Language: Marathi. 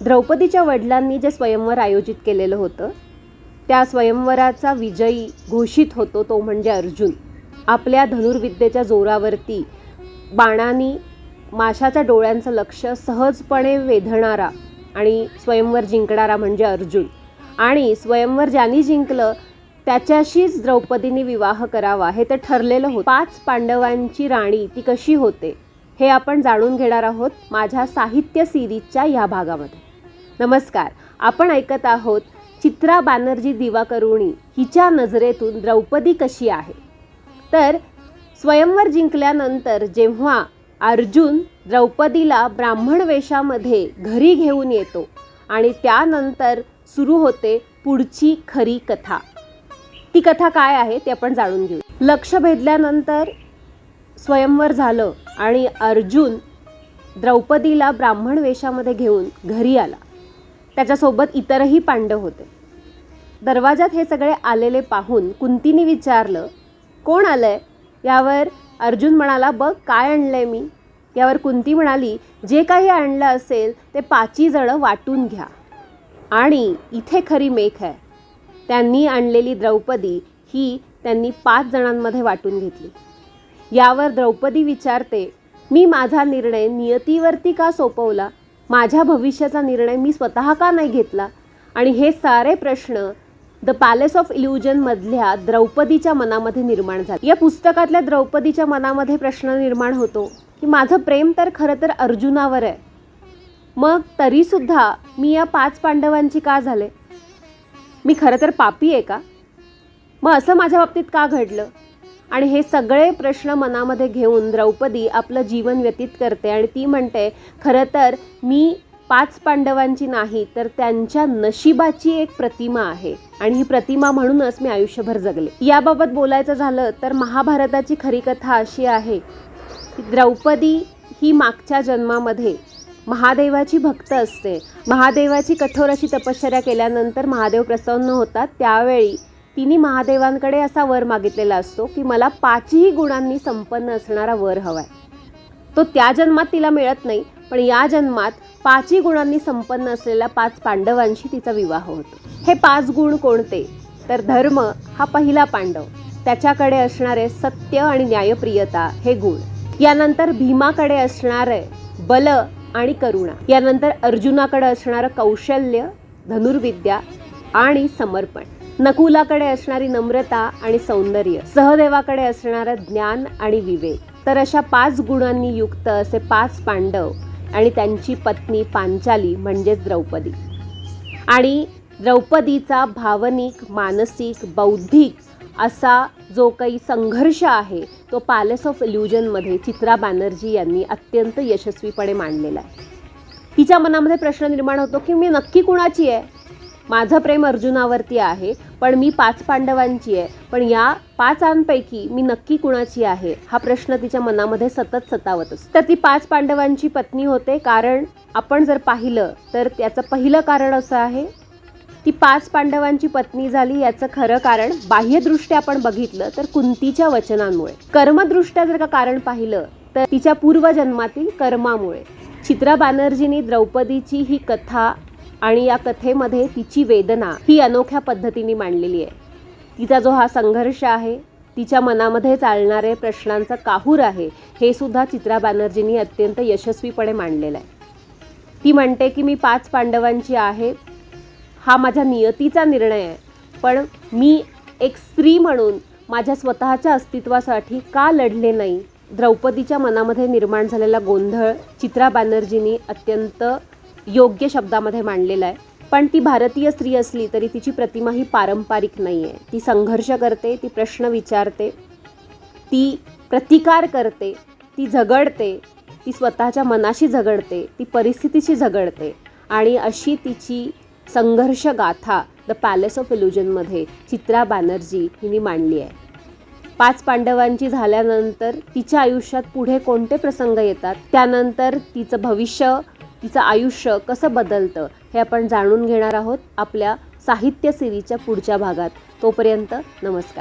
द्रौपदीच्या वडिलांनी जे स्वयंवर आयोजित केलेलं होतं त्या स्वयंवराचा विजयी घोषित होतो तो म्हणजे अर्जुन. आपल्या धनुर्विद्येच्या जोरावरती बाणांनी माशाच्या डोळ्यांचं लक्ष सहजपणे वेधणारा आणि स्वयंवर जिंकणारा म्हणजे अर्जुन. आणि स्वयंवर ज्यांनी जिंकलं त्याच्याशीच द्रौपदीने विवाह करावा हे तर ठरलेलं होतं. पाच पांडवांची राणी ती कशी होते हे आपण जाणून घेणार आहोत माझ्या साहित्य सिरीजच्या ह्या भागामध्ये. नमस्कार. आपण ऐकत आहोत चित्रा बॅनर्जी दिवाकरुणी हिच्या नजरेतून द्रौपदी कशी आहे? तर स्वयंवर जिंकल्यानंतर जेव्हा अर्जुन द्रौपदीला ब्राह्मण वेशामध्ये घरी घेऊन येतो आणि त्यानंतर सुरू होते पुढची खरी कथा. ती कथा काय आहे ते आपण जाणून घेऊ. लक्ष भेदल्यानंतर स्वयंवर झालं आणि अर्जुन द्रौपदीला ब्राह्मण वेशामध्ये घेऊन घरी आला. त्याच्यासोबत इतरही पांडव होते. दरवाजात हे सगळे आलेले पाहून कुंतीने विचारलं कोण आलंय? यावर अर्जुन म्हणाला बघ काय आणलंय मी. यावर कुंती म्हणाली जे काही आणलं असेल ते पाची जणं वाटून घ्या. आणि इथे खरी मेख आहे. त्यांनी आणलेली द्रौपदी ही त्यांनी पाच जणांमध्ये वाटून घेतली. यावर द्रौपदी विचारते मी माझा निर्णय नियतीवरती का सोपवला? माझ्या भविष्याचा निर्णय मी स्वतः का नाही घेतला? आणि हे सारे प्रश्न द पॅलेस ऑफ इल्युजनमधल्या द्रौपदीच्या मनामध्ये निर्माण झाले. या पुस्तकातल्या द्रौपदीच्या मनामध्ये प्रश्न निर्माण होतो की माझं प्रेम तर खरं तर अर्जुनावर आहे. मग तरीसुद्धा मी या पाच पांडवांची का झाले? मी खरं तर पापी आहे का? मग असं माझ्या बाबतीत का घडलं? आणि हे सगळे प्रश्न मनामध्ये घेऊन द्रौपदी आपलं जीवन व्यतीत करते आणि ती म्हणते खरं तर मी पाच पांडवांची नाही तर त्यांच्या नशिबाची एक प्रतिमा आहे आणि ही प्रतिमा म्हणूनच मी आयुष्यभर जगले. याबाबत बोलायचं झालं तर महाभारताची खरी कथा अशी आहे की द्रौपदी ही मागच्या जन्मामध्ये महादेवाची भक्त असते. महादेवाची कठोर अशी तपश्चर्या केल्यानंतर महादेव प्रसन्न होतात. त्यावेळी तिने महादेवांकडे असा वर मागितलेला असतो की मला पाचही गुणांनी संपन्न असणारा वर हवाय. तो त्या जन्मात तिला मिळत नाही पण या जन्मात पाचही गुणांनी संपन्न असलेल्या पाच पांडवांशी तिचा विवाह होतो. हे पाच गुण कोणते? तर धर्म हा पहिला पांडव. त्याच्याकडे असणारे सत्य आणि न्यायप्रियता हे गुण. यानंतर भीमाकडे असणारे बल आणि करुणा. यानंतर अर्जुनाकडे असणारं कौशल्य धनुर्विद्या आणि समर्पण. नकुलाकडे असणारी नम्रता आणि सौंदर्य सहदेवाकडे असणारं ज्ञान आणि विवेक. तर अशा पाच गुणांनी युक्त असे पाच पांडव आणि त्यांची पत्नी पांचाली म्हणजेच द्रौपदी. आणि द्रौपदीचा भावनिक मानसिक बौद्धिक असा जो काही संघर्ष आहे तो पॅलेस ऑफ इल्युजनमध्ये चित्रा बॅनर्जी यांनी अत्यंत यशस्वीपणे मांडलेला आहे. तिच्या मनामध्ये प्रश्न निर्माण होतो की मी नक्की कुणाची आहे? माझं प्रेम अर्जुनावरती आहे. पण मी पाच पांडवांची आहे. पण या पाचांपैकी मी नक्की कुणाची आहे हा प्रश्न तिच्या मनामध्ये सतत सतावत असतो. तर ती पाच पांडवांची पत्नी होते कारण आपण जर पाहिलं तर त्याचं पहिलं कारण असं आहे ती पाच पांडवांची पत्नी झाली याचं खरं कारण बाह्यदृष्ट्या आपण बघितलं तर कुंतीच्या वचनांमुळे. कर्मदृष्ट्या जर का कारण पाहिलं तर तिच्या पूर्वजन्मातील कर्मामुळे. चित्रा बॅनर्जींनी द्रौपदीची ही कथा आणि या कथेमध्ये तिची वेदना ही अनोख्या पद्धतीने मांडलेली आहे. तिचा जो हा संघर्ष आहे तिच्या मनामध्ये चालणारे प्रश्नांचा काहूर आहे हे सुद्धा चित्रा बॅनर्जींनी अत्यंत यशस्वीपणे मांडलेलं आहे. ती म्हणते की मी पाच पांडवांची आहे. हा माझ्या नियतीचा निर्णय आहे. पण मी एक स्त्री म्हणून माझ्या स्वतःच्या अस्तित्वासाठी का लढले नाही? द्रौपदीच्या मनामध्ये निर्माण झालेला गोंधळ चित्रा बॅनर्जींनी अत्यंत योग्य शब्दामध्ये मांडलेला आहे. पण ती भारतीय स्त्री असली तरी तिची प्रतिमा ही पारंपरिक नाही आहे ती संघर्ष करते ती प्रश्न विचारते ती प्रतिकार करते ती झगडते ती स्वतःच्या मनाशी झगडते ती परिस्थितीशी झगडते. आणि अशी तिची संघर्ष गाथा द पॅलेस ऑफ इल्युजनमध्ये चित्रा बॅनर्जी हिने मांडली आहे. पाच पांडवांची झाल्यानंतर तिच्या आयुष्यात पुढे कोणते प्रसंग येतात? त्यानंतर तिचं भविष्य तिचं आयुष्य कसं बदलतं हे आपण जाणून घेणार आहोत आपल्या साहित्य सेवीच्या पुढच्या भागात. तोपर्यंत नमस्कार.